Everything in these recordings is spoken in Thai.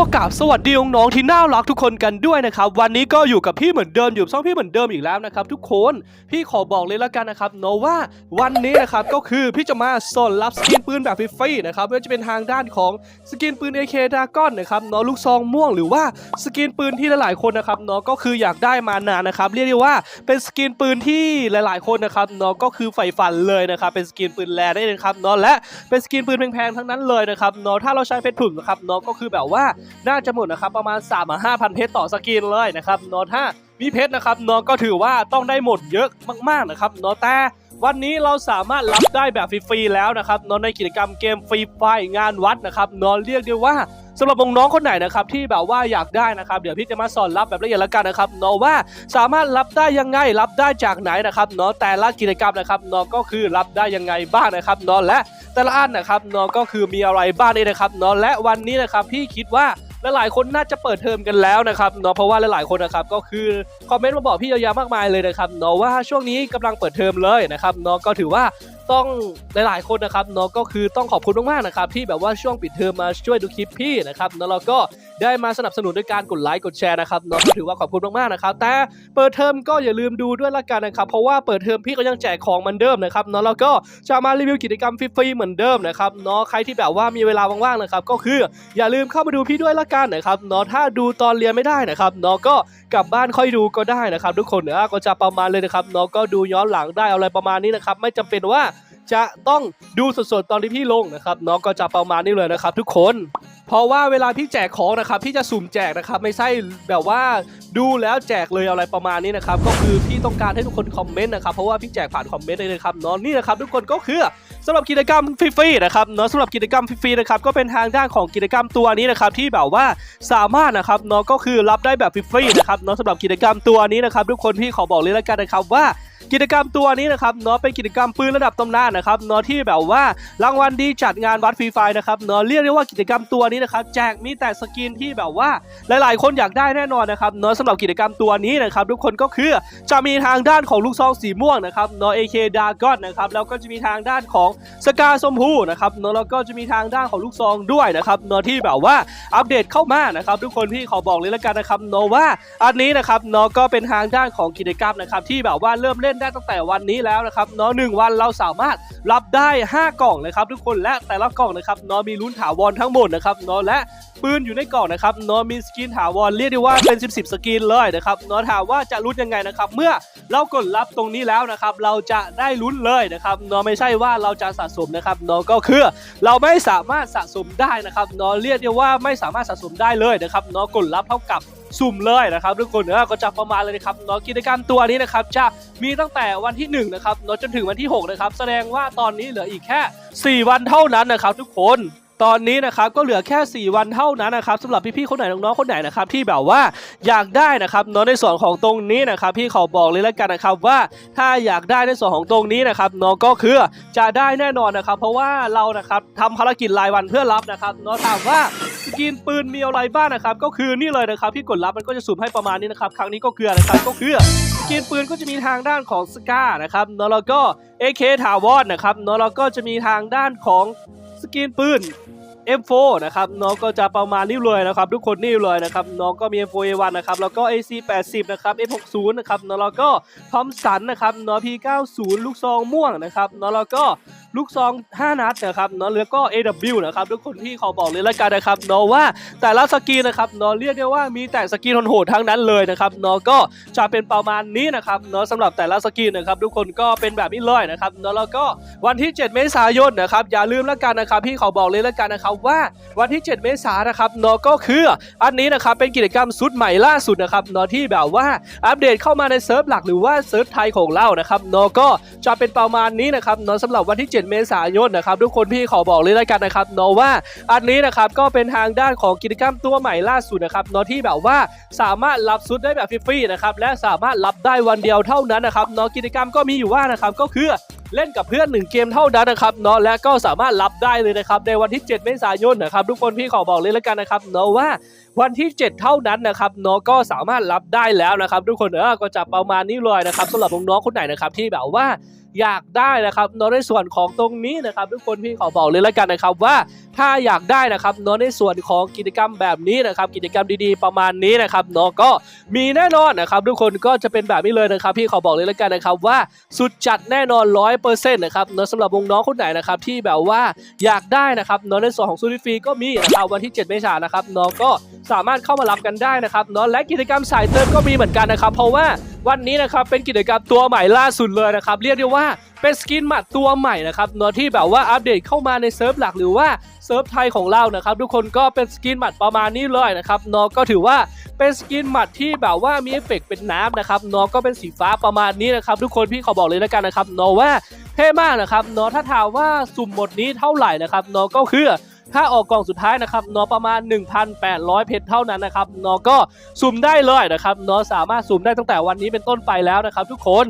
กับสวัสดีน้องๆที่น่ารักทุกคนกันด้วยนะครับ วันนี้ก็อยู่กับพี่เหมือนเดิมอยู่ช่องพี่เหมือนเดิมอีกแล้วนะครับ ทุกคนพี่ขอบอกเลยละกันนะครับเนาะว่าวันนี้นะครับก็คือพี่จะมาสอนรับสกินปืนแบบฟรีๆนะครับไม่ว่าจะเป็นทางด้านของสกินปืน AK Dragon นะครับเนาะลูกซองม่วงหรือว่าสกินปืนที่หลายๆคนนะครับเนาะก็คืออยากได้มานานนะครับเรียกได้ว่าเป็นสกินปืนที่หลายๆคนนะครับเนาะก็คือใฝ่ฝันเลยนะครับเป็นสกินปืนแรได้เลยครับเนาะและเป็นสกินปืนแพงๆทั้งนั้นเลยนะครับเนาะถ้าเราใช้เพชรผึ่งนะครับเนาะก็คือแบบว่าน่าจะหมดนะครับประมาณ 3 5 0 0 0เพชรต่อสกินเลยนะครับนาะถ้ามีเพชรนะครับเนาะก็ถือว่าต้องได้หมดเยอะมากๆนะครับนาะแต่วันนี้เราสามารถรับได้แบบฟรีๆแล้วนะครับนาะในกิจกรรมเกมฟรีไฟงานวัดนะครับนาะเรียกได้ว่าสำหรับน้องคนไหนนะครับที่แบบว่าอยากได้นะครับเดี๋ยวพี่จะมาสอนรับแบบละเอียดล้วกันนะครับเนาะว่าสามารถรับได้ยังไงรับได้จากไหนนะครับเนาะแต่ละกิจกรรมนะครับเนาะก็คือรับได้ยังไงบ้างนะครับเนาะและแต่ละอันนะครับเนาะก็คือมีอะไรบ้างนี่นะครับเนาะและวันนี้นะครับพี่คิดว่า และหลายคนน่าจะเปิดเทอมกันแล้วนะครับเนาะเพราะว่าหลายๆคนนะครับก็คือคอมเมนต์มาบอกพี่เยอะแยะมากมายเลยนะครับเนาะว่าช่วงนี้กำลังเปิดเทอมเลยนะครับเนาะก็ถือว่า ต้องหลาย ๆ คนนะครับเนาะก็คือต้องขอบคุณมาก ๆ นะครับ ที่แบบว่าช่วงปิดเทอมมาช่วยดูคลิปพี่นะครับเนาะแล้วก็ได้มาสนับสนุนด้วยการกดไลค์กดแชร์นะครับเนาะถือว่าขอบคุณมาก ๆ นะครับ แต่เปิดเทอมก็อย่าลืมดูด้วยละกันนะครับ เพราะว่าเปิดเทอมพี่ก็ยังแจกของเหมือนเดิมนะครับเนาะแล้วก็จะมารีวิวกิจกรรมฟรี ๆ เหมือนเดิมนะครับเนาะใครที่แบบว่ามีเวลาว่าง ๆ นะครับ ก็คืออย่าลืมเข้ามาดูพี่ด้วยละกันนะครับเนาะถ้าดูตอนเรียนไม่ได้นะครับเนาะก็กลับบ้านค่อยดูก็ได้นะครับ ทุกคนเนอะก็จะประมาณเลยนะครับเนาะก็ดูย้อนหลังได้อะไรประมาณนี้นะครับไม่จำเป็นว่า จะต้องดูสดๆตอนที่พี่ลงนะครับน้องก็จะประมาณนี้เลยนะครับ ทุกคน เพราะว่าเวลาพี่แจกของนะครับพี่จะสุ่มแจกนะครับ ไม่ใช่แบบว่าดูแล้วแจกเลยอะไรประมาณนี้นะครับก็คือพี่ต้องการให้ทุกคนคอมเมนต์นะครับเพราะว่าพี่แจกผ่านคอมเมนต์เลยนะครับน้องนี่นะครับทุกคนก็คือ สำหรับกิจกรรมฟรีๆนะครับเนาะสำหรับกิจกรรมฟรีๆนะครับก็เป็นทางด้านของกิจกรรมตัวนี้นะครับที่แบบว่าสามารถนะครับเนาะก็คือรับได้แบบฟรีๆนะครับเนาะสำหรับกิจกรรมตัวนี้นะครับทุกคนพี่ขอบอกเลยแล้วกันนะครับว่ากิจกรรมตัวนี้นะครับเนาะเป็นกิจกรรมปืนระดับตำนานนะครับเนาะที่แบบว่ารางวัลดีจัดงานวัดฟรีไฟนะครับเนาะเรียกได้ว่ากิจกรรมตัวนี้นะครับแจกมีแต่สกินที่แบบว่าหลาย ๆ คนอยากได้แน่นอนนะครับเนาะสำหรับกิจกรรมตัวนี้นะครับทุกคนก็คือจะมีทางด้านของลูกซองสีม่วงนะครับเนาะ AK Dragon นะครับแล้วก็จะมีทางด้านของสกาสมพูนะครับเนาะแล้วก็จะมีทางด้านของลูกซองด้วยนะครับเนาะที่แบบว่าอัปเดตเข้ามานะครับ ทุกคนที่ขอบอกเลยแล้วกันนะครับเนาะว่าอันนี้นะครับเนาะก็เป็นทางด้านของกิจกรรมนะครับที่แบบว่าเริ่มเล่นได้ตั้งแต่วันนี้แล้วนะครับเนาะหนึ่งวันเราสามารถรับได้ 5 กล่องเลยครับทุกคนและแต่ละกล่องนะครับเนาะมีลุ้นถาวรทั้งหมดนะครับเนาะและปืนอยู่ในกล่องนะครับเนาะมีสกินถาวรเรียกได้ว่าเป็น 10 10สกินเลยนะครับเนาะถามว่าจะลุ้นยังไงนะครับ เมื่อเรากดรับตรงนี้แล้วนะครับ เราจะได้ลุ้นเลยนะครับเนาะไม่ใช่ว่าเราจะสะสมนะครับเนาะก็คือเราไม่สามารถสะสมได้นะครับเนาะเรียกได้ว่าไม่สามารถสะสมได้เลยนะครับเนาะกดรับเท่ากับสุ่มเลยนะครับทุกคนเนอก็จะประมาณเลยนะครับเนาะกิจกรรมตัวนี้นะครับจะมีตั้งแต่วันที่1นะครับเนาะจนถึงวันที่6นะครับแสดงว่าตอนนี้เหลืออีกแค่ 4 วันเท่านั้นนะครับทุกคน ตอนนี้นะครับก็เหลือแค่ 4 วันเท่านั้นนะครับสำหรับพี่ๆคนไหนน้องๆคนไหนนะครับที่แบบว่าอยากได้นะครับเนาะในส่วนของตรงนี้นะครับพี่ขอบอกเลยแล้วกันนะครับว่าถ้าอยากได้ในส่วนของตรงนี้นะครับเนาะก็คือจะได้แน่นอนนะครับ เพราะว่าเรานะครับทำภารกิจรายวันเพื่อรับนะครับเนาะถามว่ากินปืนมีอะไรบ้างนะครับก็คือนี่เลยนะครับที่กดรับมันก็จะสุ่มให้ประมาณนี้นะครับครั้งนี้ก็คืออะครับก็คือกินปืนก็จะมีทางด้านของสก้านะครับเนาะแล้วก็ AK ถาวรนะครับเนาะแล้วก็จะมีทางด้านของ สกินปืน M4 นะครับน้องก็จะประมาณนี้เลยนะครับ ทุกคนนี่เลยนะครับน้องก็มี M4 A1 นะครับแล้วก็ AC 80นะครับ F60 นะครับเนาะแล้วก็ทอมสันนะครับเนาะ P90 ลูกซองม่วงนะครับเนาะแล้วก็ลูกซอง 5 นัดนะครับเนาะแล้วก็ AW นะครับทุกคนที่ขอบอกเลยละกันนะครับเนาะว่าแต่ละสกินะครับเนาะเรียกได้ว่ามีแต่สกินโหดทั้งนั้นเลยนะครับเนาะก็จะเป็นประมาณนี้นะครับเนาะสำหรับแต่ละสกินนะครับทุกคนก็เป็นแบบนี้เลยนะครับเนาะแล้วก็วันที่ 7 เมษายนนะครับอย่าลืมละกันนะครับพี่ขอบอกเลยละกันนะครับว่าวันที่ 7 เมษายนนะครับเนาะก็คืออันนี้นะครับเป็นกิจกรรมสุดใหม่ล่าสุดนะครับเนาะที่แบบว่าอัปเดตเข้ามาในเซิร์ฟหลักหรือว่าเซิร์ฟไทยของเรานะครับเนาะก็จะเป็นประมาณนี้นะครับเนาะสำหรับวันที่7 เมษายนนะครับทุกคนพี่ขอบอกเลยและกันนะครับเนาะว่าอันนี้นะครับก็เป็นทางด้านของกิจกรรมตัวใหม่ล่าสุดนะครับเนาะที่แบบว่าสามารถรับซุดได้แบบฟรีๆนะครับและสามารถรับได้วันเดียวเท่านั้นนะครับเนาะกิจกรรมก็มีอยู่ว่านะครับก็คือเล่นกับเพื่อนหนึ่งเกมเท่านั้นนะครับเนาะและก็สามารถรับได้เลยนะครับในวันที่ 7 เมษายนนะครับทุกคนพี่ขอบอกเลยแล้วกันนะครับเนาะว่าวันที่ 7 เท่านั้นนะครับเนาะก็สามารถรับได้แล้วนะครับ ทุกคนเออก็จะประมาณนี้เลยนะครับสำหรับน้องๆคนไหนนะครับที่แบบว่า อยากได้นะครับเนาะในส่วนของตรงนี้นะครับ ทุกคนพี่ขอบอกเลยแล้วกันนะครับว่าถ้าอยากได้นะครับเนาะในส่วนของกิจกรรมแบบนี้นะครับ กิจกรรมดีๆประมาณนี้นะครับเนาะก็มีแน่นอนนะครับ ทุกคนก็จะเป็นแบบนี้เลยนะครับ พี่ขอบอกเลยแล้วกันนะครับว่าสุดจัดแน่นอนร้อยเปอร์เซ็นต์นะครับเนาะสำหรับวงน้องคนไหนนะครับที่แบบว่าอยากได้นะครับเนาะในส่วนของซูริฟรีก็มีนะครับวันที่ 7 เมษายนนะครับเนาะก็สามารถเข้ามารับกันได้นะครับเนาะและกิจกรรมสายเติมก็มีเหมือนกันนะครับ เพราะว่า วันนี้นะครับเป็นกิจกรรมตัวใหม่ล่าสุดเลยนะครับเรียกได้ว่าเป็นสกินหมัดตัวใหม่นะครับเนาะที่แบบว่าอัปเดตเข้ามาในเซิร์ฟหลักหรือว่าเซิร์ฟไทยของเรานะครับทุกคนก็เป็นสกินหมัดประมาณนี้เลยนะครับเนาะก็ถือว่าเป็นสกินหมัดที่แบบว่ามีเอฟเฟกต์เป็นน้ำนะครับเนาะก็เป็นสีฟ้าประมาณนี้นะครับทุกคนพี่ขอบอกเลยแล้วกันนะครับเนาะว่าเท่มากนะครับเนาะถ้าถามว่าสุ่มหมดนี้เท่าไหร่นะครับเนาะก็คือ ถ้าออกกล่องสุดท้ายนะครับเนาะประมาณ 1,800 เพชรเท่านั้นนะครับเนาะก็สุ่มได้เลยนะครับเนาะสามารถสุ่มได้ตั้งแต่วันนี้เป็นต้นไปแล้วนะครับ ทุกคน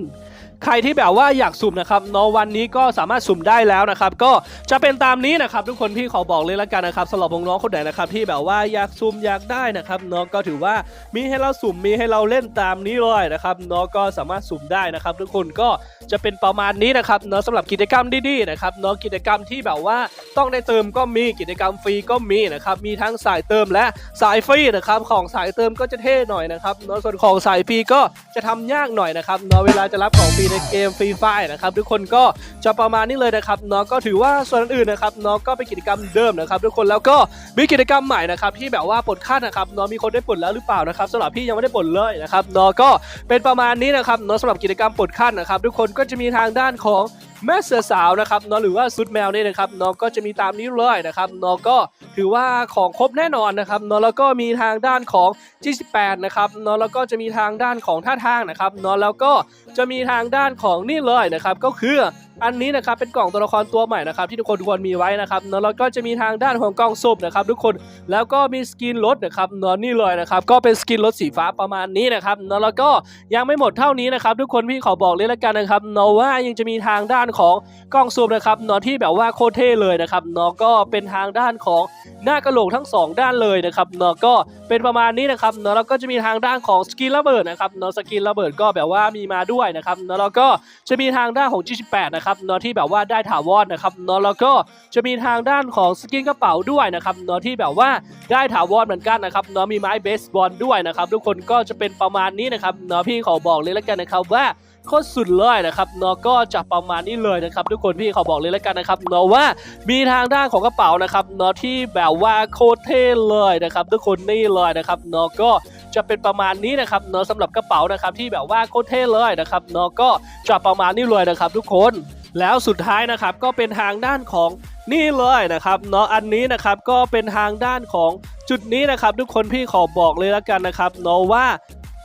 ใครที่แบบว่าอยากสุ่มนะครับเนาะวันนี้ก็สามารถสุ่มได้แล้วนะครับ ก็จะเป็นตามนี้นะครับ ทุกคนพี่ขอบอกเลยละกันนะครับสำหรับน้องๆคนไหนนะครับที่แบบว่าอยากสุ่มอยากได้นะครับเนาะก็ถือว่ามีให้เราสุ่มมีให้เราเล่นตามนี้เลยนะครับเนาะก็สามารถสุ่มได้นะครับ ทุกคนก็จะเป็นประมาณนี้นะครับเนาะสำหรับกิจกรรมดีๆนะครับเนาะกิจกรรมที่แบบว่าต้องได้เติมก็มีกิจกรรมฟรีก็มีนะครับมีทั้งสายเติมและสายฟรีนะครับของสายเติมก็จะเท่หน่อยนะครับเนาะส่วนของสายฟรีก็จะทำยากหน่อยนะครับเนาะเวลาจะรับของฟรีในเกมฟรีไฟนะครับทุกคนก็จะประมาณนี้เลยนะครับเนาะก็ถือว่าส่วนอื่นๆนะครับเนาะก็เป็นกิจกรรมเดิมนะครับทุกคนแล้วก็มีกิจกรรมใหม่นะครับที่แบบว่าปลดขั้นนะครับเนาะมีคนได้ปลดแล้วหรือเปล่านะครับสำหรับพี่ยังไม่ได้ปลดเลยนะครับเนาะก็เป็นประมาณนี้นะครับเนาะสำหรับกิจกรรมปลดขั้นนะครับทุกคนก็จะมีทางด้านของ แม่เสือสาวนะครับเนาะหรือว่าซุดแมวนี่นะครับเนาะก็จะมีตามนี้เลยนะครับเนาะก็ถือว่าของครบแน่นอนนะครับเนาะแล้วก็มีทางด้านของ G18 นะครับเนาะแล้วก็จะมีทางด้านของท่าทางนะครับเนาะแล้วก็จะมีทางด้านของนี่เลยนะครับก็คือ อันนี้นะครับเป็นกล่องตัวละครตัวใหม่นะครับที่ทุกคนควรมีไว้นะครับเนาะแล้วก็จะมีทางด้านของกล่องสุ่มนะครับทุกคนแล้วก็มีสกินรถนะครับเนาะนี่เลยนะครับก็เป็นสกินรถสีฟ้าประมาณนี้นะครับเนาะแล้วก็ยังไม่หมดเท่านี้นะครับทุกคนพี่ขอบอกเลยละกันนะครับเนาะว่ายังจะมีทางด้านของกล่องสุ่มนะครับเนาะที่แบบว่าโคตรเท่เลยนะครับเนาะก็เป็นทางด้านของหน้ากระโหลกทั้งสองด้านเลยนะครับเนาะก็เป็นประมาณนี้นะครับเนาะแล้วก็จะมีทางด้านของสกินระเบิดนะครับเนาะสกินระเบิดก็แบบว่ามีมาด้วยนะครับเนาะแล้วก็จะมีทางด้านของ G18 นะครับเนาะที่แบบว่าได้ถาวรนะครับเนาะแล้วก็จะมีทางด้านของสกินกระเป๋าด้วยนะครับเนาะที่แบบว่าได้ถาวรเหมือนกันนะครับเนาะมีไม้เบสบอลด้วยนะครับทุกคนก็จะเป็นประมาณนี้นะครับเนาะพี่ขอบอกเลยแล้วกันนะครับว่าโคตรสุดเลยนะครับเนาะก็จะประมาณนี้เลยนะครับ ทุกคนพี่เขาบอกเลยแล้วกันนะครับเนาะว่ามีทางด้านของกระเป๋านะครับเนาะที่แบบว่าโคตรเท่เลยนะครับ ทุกคนนี่เลยนะครับเนาะก็จะเป็นประมาณนี้นะครับเนาะสำหรับกระเป๋านะครับที่แบบว่าโคตรเท่เลยนะครับเนาะก็จะประมาณนี้เลยนะครับ ทุกคน แล้วสุดท้ายนะครับก็เป็นทางด้านของนี่เลยนะครับเนาะอันนี้นะครับก็เป็นทางด้านของจุดนี้นะครับ ทุกคนพี่ขอบอกเลยแล้วกันนะครับเนาะว่า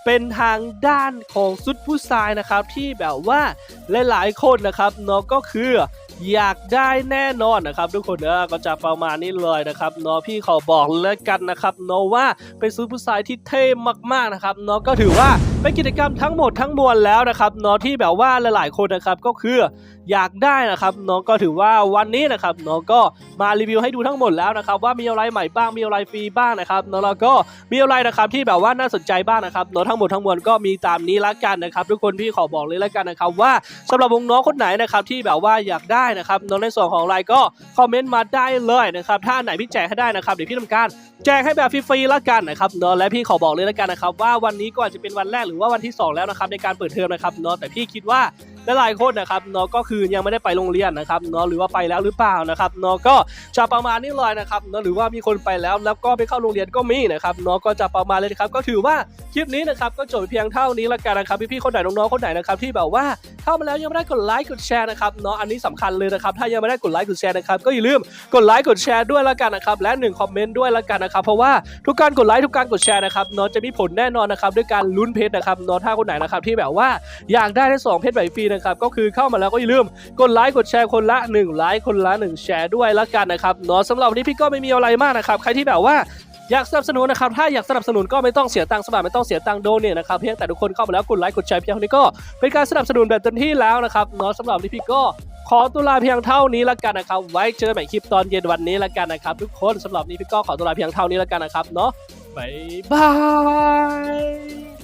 เป็นทางด้านของซุดผู้ชายนะครับที่แบบว่าหลายๆคนนะครับเนาะก็คืออยากได้แน่นอนนะครับ ทุกคนเนอะก็จะประมาณนี้เลยนะครับเนาะพี่ขอบอกแล้วกันนะครับเนาะว่าเป็นซุดผู้ชายที่เท่มากๆนะครับเนาะก็ถือว่า เป็นกิจกรรมทั้งหมดทั้งมวลแล้วนะครับเนาะที่แบบว่าหลายๆคนนะครับก็คืออยากได้นะครับเนาะก็ถือว่าวันนี้นะครับเนาะก็มารีวิวให้ดูทั้งหมดแล้วนะครับว่ามีอะไรใหม่บ้างมีอะไรฟรีบ้างนะครับเนาะแล้วก็มีอะไรนะครับที่แบบว่าน่าสนใจบ้างนะครับเนาะทั้งหมดทั้งมวลก็มีตามนี้ละกันนะครับทุกคนพี่ขอบอกเลยละกันนะครับว่าสำหรับวงน้องคนไหนนะครับที่แบบว่าอยากได้นะครับเนาะในส่วนของอะไรก็คอมเมนต์มาได้เลยนะครับถ้าไหนพี่แจกให้ได้นะครับเดี๋ยวพี่ทำการแจกให้แบบฟรีๆละกันนะครับเนาะและพี่ขอบอกเลยละกันนะครับว่าวันนี้ก็อาจจะเป็นวันแรกหรือว่าวันที่สองแล้วนะครับในการเปิดเทอมนะครับเนาะแต่พี่คิดว่า และหลายคนนะครับเนาะก็คือยังไม่ได้ไปโรงเรียนนะครับเนาะหรือว่าไปแล้วหรือเปล่านะครับเนาะก็จะประมาณนี้เลยนะครับเนาะหรือว่ามีคนไปแล้วแล้วก็ไปเข้าโรงเรียนก็มีนะครับเนาะก็จะประมาณเลยครับก็ถือว่าคลิปนี้นะครับก็จบเพียงเท่านี้ละกันนะครับพี่ๆคนไหนน้องๆคนไหนนะครับที่แบบว่าเข้ามาแล้วยังไม่ได้กดไลค์กดแชร์นะครับเนาะอันนี้สำคัญเลยนะครับถ้ายังไม่ได้กดไลค์กดแชร์นะครับก็อย่าลืมกดไลค์กดแชร์ด้วยละกันนะครับและหนึ่งคอมเมนต์ด้วยละกันนะครับเพราะว่าทุกการกดไลค์ทุกการกดแชร์นะครับเนาะจะมีผลแน่นอนนะครับด้วยการลุ้นเพชรนะครับเนาะถ้าคนไหนนะครับที่แบบว่าอยากได้ทั้งสองเพชรใบฟรีนะครับก็คือเข้ามาแล้วก็อย่าลืมกดไลค์กดแชร์คนละ1ไลค์คนละ 1 แชร์ด้วยละกันนะครับเนาะสำหรับวันนี้พี่ก็ไม่มีอะไรมากนะครับใครที่แบบว่าอยากสนับสนุนนะครับ ถ้าอยากสนับสนุนก็ไม่ต้องเสียตังค์สมัครไม่ต้องเสียตังค์โดเนทนะครับ เพียงแต่ทุกคนเข้ามาแล้วกดไลค์กดแชร์เพียงเท่านี้ก็เป็นการสนับสนุนแบบเต็มที่แล้วนะครับเนาะสำหรับนี้พี่ก็ขอตัวลาเพียงเท่านี้ละกันนะครับ ไว้เจอกันใหม่คลิปตอนเย็นวันนี้ละกันนะครับ ทุกคนสำหรับนี้พี่ก็ขอตัวลาเพียงเท่านี้ละกันนะครับเนาะบ๊ายบาย